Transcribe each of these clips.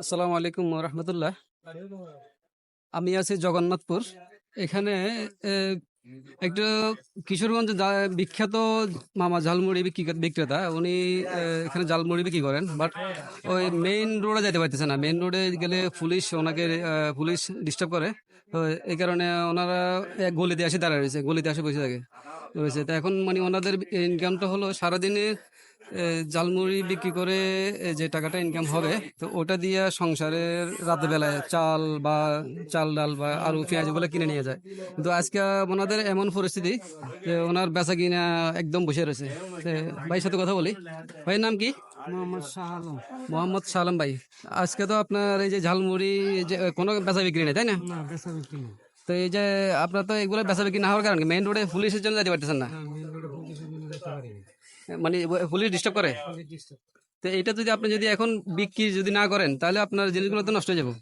আসসালামু আলাইকুম রহমতুল্লাহ আমি আছি জগন্নাথপুর। এখানে একটা কিশোরগঞ্জ বিখ্যাত মামা ঝালমুড়ি বিক্রি বিক্রেতা। উনি এখানে ঝালমুড়ি বিক্রি করেন। বাট ওই মেইন রোডে যেতে পারতেছে না। মেইন রোডে গেলে পুলিশ ওনাকে পুলিশ ডিস্টার্ব করে। তো এই কারণে ওনারা গলিতে আসে দাঁড়ায় রয়েছে। গলিতে এসে বসে থাকে। রয়েছে। তো এখন মানে ওনাদের ইনকামটা হলো সারাদিনে জালমুড়ি বিক্রি করে যে টাকাটা ইনকাম হবে তো ওটা দিয়ে সংসারের রাতের বেলায় চাল বা চাল ডাল বা আলু পেঁয়াজ বলে কিনে নিয়ে যায়। কিন্তু আজকে ওনাদের এমন পরিস্থিতি যে ওনার বেচা কিনা একদম বসে রয়েছে। ভাইয়ের সাথে কথা বলি। ভাইয়ের নাম কি? মোহাম্মদ শাহ আলম। মোহাম্মদ ভাই। আজকে তো আপনার এই যে ঝালমুড়ি যে কোনো বেচা বিক্রি নেই তাই না? না বেচা বিক্রি তো এই যে আপনার তো এগুলো বেচা বিক্রি না হওয়ার কারণ মেইন রোডে পুলিশের জন্য যেতে পারতেছেন না মেন রোডে পুলিশের জন্য যেতে পারি না মানে পুলিশ ডিস্টার্ব করে? তো এটা যদি আপনি যদি এখন বিক্রি যদি না করেন তাহলে আপনার জিনিসগুলো তো নষ্ট হয়ে যাবে।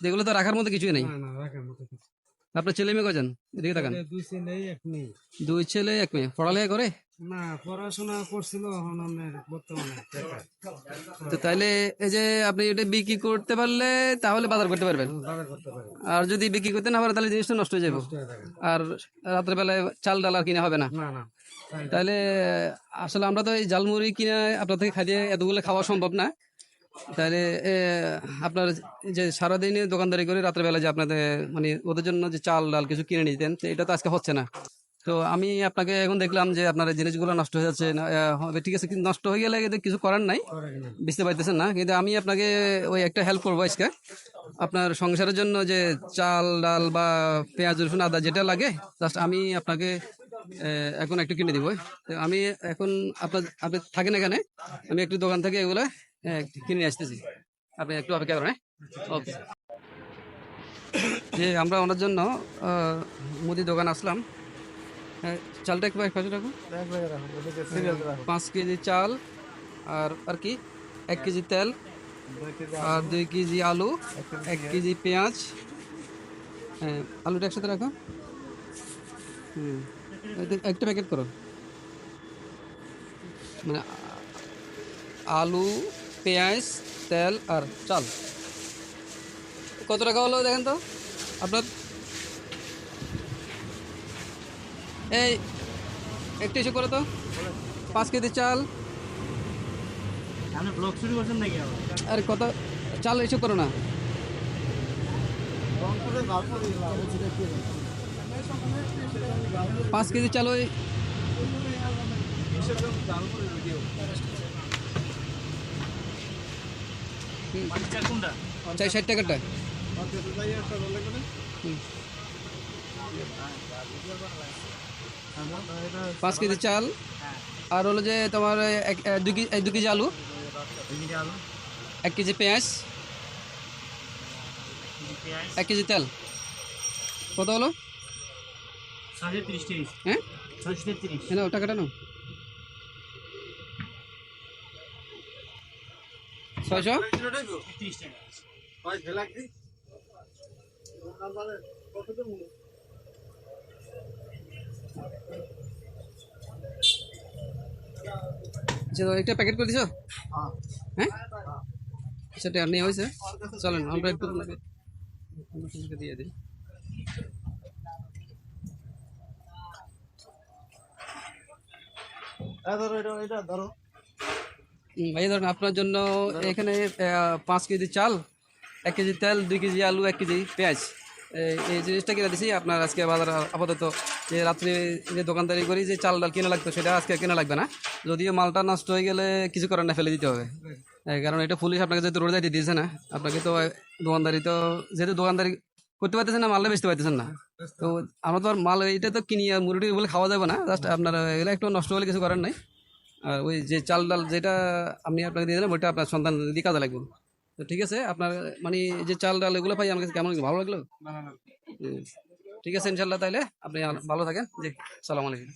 যেগুলো তো রাখার মতো কিছুই নেই। আপনার ছেলে মেয়ে কজন এদিকে তাকান। দুই ছেলে এক মেয়ে। পড়ালেখা করে? না পড়াশোনা করছিল এখন আমাদের বর্তমানে তো তাহলে এই যে আপনি এটা বিক্রি করতে পারলে তাহলে বাজার করতে পারবেন। আর যদি বিক্রি করতে না পারে তাহলে জিনিসটা নষ্ট হয়ে যাবে। আর রাত্রে বেলায় চাল ডাল আর কিনা হবে না। তাহলে আসলে আমরা তো এই জালমুড়ি কিনে আপনার থেকে খাইয়ে এতগুলো খাওয়া সম্ভব না। তাহলে আপনার যে সারাদিনে দোকানদারি করে রাত্রেবেলা যে আপনাদের মানে ওদের জন্য যে চাল ডাল কিছু কিনে নিতেন এটা তো আজকে হচ্ছে না। তো আমি আপনাকে এখন দেখলাম যে আপনার জিনিসগুলো নষ্ট হয়ে যাচ্ছে না, হবে ঠিক আছে কিন্তু নষ্ট হয়ে গেলে কিন্তু কিছু করার নাই বুঝতে পারতেছেন না কিন্তু আমি আপনাকে ওই একটা হেল্প করব আজকে। আপনার সংসারের জন্য যে চাল ডাল বা পেঁয়াজ রসুন আদা যেটা লাগে জাস্ট আমি আপনাকে এখন একটু কিনে দিব। তো আমি এখন আপনার আপনি থাকেন এখানে আমি একটু দোকান থেকে এগুলো কিনে আসতেছি। আপনি একটু অপেক্ষা করেন ওকে যে আমরা ওনার জন্য মুদি দোকান আসলাম। হ্যাঁ, চালটা একবার কত টাকা পাঁচ কেজি চাল আর আর কি? এক কেজি তেল আর দুই কেজি আলু এক কেজি পেঁয়াজ। হ্যাঁ আলুটা একসাথে রাখো হুম একটা প্যাকেট করো মানে আলু পেঁয়াজ তেল আর চাল। কত টাকা হলো দেখেন তো? আপনার এই একটু এসে করো তো। পাঁচ কেজি চাল। আপনি ব্লগ শুরু করছেন নাকি আর কত চাল এসে করো না। পাঁচ কেজি চাল ওই চাই ষাট টাকাটা হুম। পাঁচ কেজি চাল। আর হলো যে তোমার এক দু কেজি আলু। এক কেজি পেঁয়াজ। এক কেজি তেল। কত হলো? হ্যাঁ? ছয়শো টাকাটা নাও। ছয়শো? টাকা আচ্ছা একটা প্যাকেট করে দিছো? হ্যাঁ। সেটা আর নেই হয়েছে। চলেন আমরা একটু দিয়ে দিই। হুম, ভাই ধরুন আপনার জন্য এখানে পাঁচ কেজি চাল এক কেজি তেল দুই কেজি আলু এক কেজি পেঁয়াজ। এই- জিনিসটা কিনে দিছি। আপনার আজকে বাজার আপাতত যে রাত্রে যে দোকানদারি করি, যে চাল ডাল কিনা লাগতো, সেটা আজকে কেনা লাগবে না। যদিও মালটা নষ্ট হয়ে গেলে কিছু করার না, ফেলে দিতে হবে। কারণ এটা পুলিশ আপনাকে যেহেতু রোড যাইতে দিয়েছে না, আপনাকে তো দোকানদারি তো যেহেতু দোকানদারি করতে পারতেছেন না মালটা বেচতে পারতেছেন না। তো আমরা তো আর মাল এটা তো কিনি আর মুরগি বলে খাওয়া যাবে না জাস্ট আপনার এগুলো একটু নষ্ট হলে কিছু করার নাই। আর ওই যে চাল ডাল যেটা আমি আপনাকে দিয়ে দিলাম, ওইটা আপনার সন্তান দিয়ে কাজে লাগবে। তো ঠিক আছে আপনার মানে যে চাল ডাল এগুলো পাই আমার কাছে কেমন ভালো লাগল। ঠিক আছে ইনশাল্লাহ তাইলে আপনি ভালো থাকেন। জি সালাম আলাইকুম।